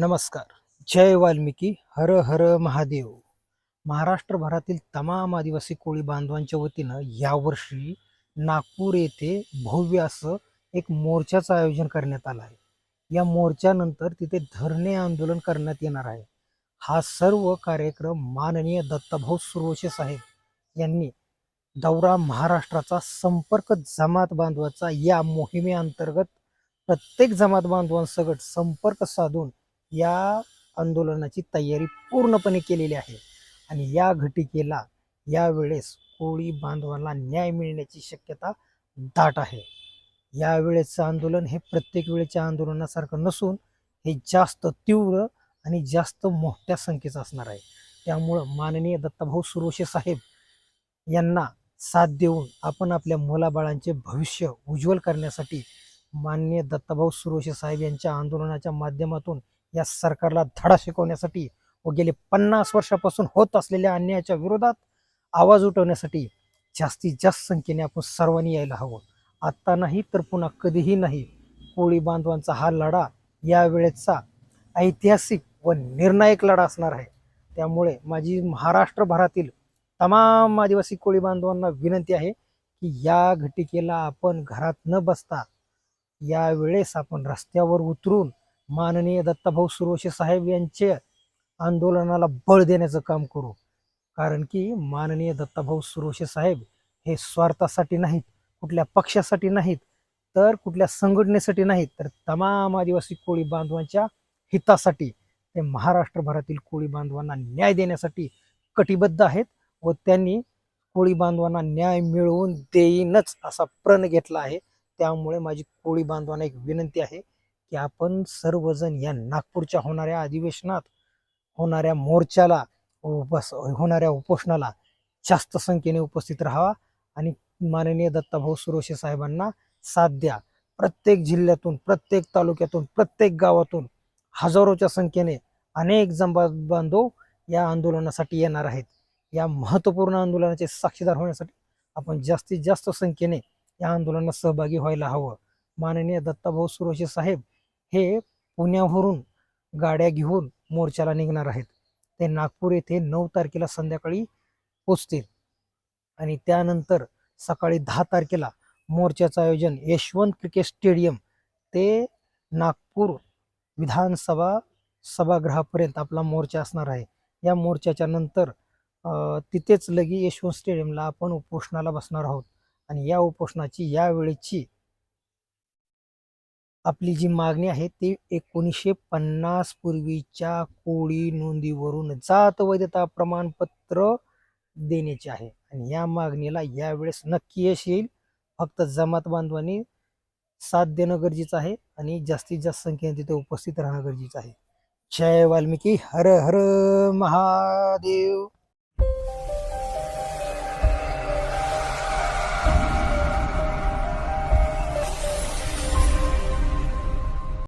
नमस्कार. जय वाल्मिकी हर हर महादेव. महाराष्ट्रभरातील तमाम आदिवासी कोळी बांधवांच्या वतीनं यावर्षी नागपूर येथे भव्य असं एक मोर्चाचं आयोजन करण्यात आलं आहे. या मोर्चानंतर तिथे धरणे आंदोलन करण्यात येणार आहे. हा सर्व कार्यक्रम माननीय दत्ताभाऊ सुरवशे साहेब यांनी दौरा महाराष्ट्राचा संपर्क जमात बांधवाचा या मोहिमेअंतर्गत प्रत्येक जमात बांधवांसकट संपर्क साधून या आंदोलनाची तयारी पूर्णपणे केलेली आहे. आणि या घटिकेला यावेळेस कोळी बांधवांना न्याय मिळण्याची शक्यता दाट आहे. यावेळेचं आंदोलन हे प्रत्येक वेळेच्या आंदोलनासारखं नसून हे जास्त तीव्र आणि जास्त मोठ्या संख्येचं असणार आहे. त्यामुळं माननीय दत्ताभाऊ सुरोशे साहेब यांना साथ देऊन आपण आपल्या मुलाबाळांचे भविष्य उज्ज्वल करण्यासाठी माननीय दत्ताभाऊ सुरोशे साहेब यांच्या आंदोलनाच्या माध्यमातून या सरकारला धडा शिकवण्यासाठी व गेले पन्नास वर्षापासून होत असलेल्या अन्यायाच्या विरोधात आवाज उठवण्यासाठी जास्तीत जास्त संख्येने आपण सर्वांनी यायला हवं. आत्ता नाही तर पुन्हा कधीही नाही. कोळी बांधवांचा हा लढा या वेळेचा ऐतिहासिक व निर्णायक लढा असणार आहे. त्यामुळे माझी महाराष्ट्रभरातील तमाम आदिवासी कोळी बांधवांना विनंती आहे की या घटिकेला आपण घरात न बसता यावेळेस आपण रस्त्यावर उतरून माननीय दत्ताभाऊ सुरोशे साहेब यांचे आंदोलनाला बळ देण्याचं काम करू. कारण की माननीय दत्ताभाऊ सुरोशे साहेब हे स्वार्थासाठी नाहीत कुठल्या पक्षासाठी नाहीत तर कुठल्या संघटनेसाठी नाहीत तर तमाम आदिवासी कोळी बांधवांच्या हितासाठी ते महाराष्ट्रभरातील कोळी बांधवांना न्याय देण्यासाठी कटिबद्ध आहेत व त्यांनी कोळी बांधवांना न्याय मिळवून देईनच असा प्रण घेतला आहे. त्यामुळे माझी कोळी बांधवांना एक विनंती आहे की आपण सर्वजण या नागपूरच्या होणाऱ्या अधिवेशनात होणाऱ्या मोर्चाला उपस होणाऱ्या उपोषणाला जास्त संख्येने उपस्थित राहावा आणि माननीय दत्ताभाऊ सुरोशे साहेबांना साथ द्या. प्रत्येक जिल्ह्यातून प्रत्येक तालुक्यातून प्रत्येक गावातून हजारोच्या संख्येने अनेक जंबा बांधव या आंदोलनासाठी येणार आहेत. या महत्त्वपूर्ण आंदोलनाचे साक्षीदार होण्यासाठी आपण जास्तीत जास्त संख्येने या आंदोलनात सहभागी व्हायला हवं. माननीय दत्ताभाऊ सुरोशे साहेब हे पुण्यावरून गाड्या घेऊन मोर्चाला निघणार आहेत. ते नागपूर येथे नऊ तारखेला संध्याकाळी पोचतील. आणि त्यानंतर सकाळी दहा तारखेला मोर्चाचं आयोजन यशवंत क्रिकेट स्टेडियम ते नागपूर विधानसभा सभागृहापर्यंत आपला मोर्चा असणार आहे. या मोर्चाच्या नंतर तिथेच लगी यशवंत स्टेडियमला आपण उपोषणाला बसणार आहोत. आणि या उपोषणाची यावेळेची आपली जी मागणी आहे ती एकोणीसशे पन्नास पूर्वीच्या कोळी नोंदीवरून जात वैधता प्रमाणपत्र देण्याची आहे. आणि या मागणीला यावेळेस नक्की यश येईल. फक्त जमात बांधवांनी साथ देणं गरजेचं आहे आणि जास्तीत जास्त संख्येने तिथे उपस्थित राहणं गरजेचं आहे. जय वाल्मिकी. हर हर महादेव.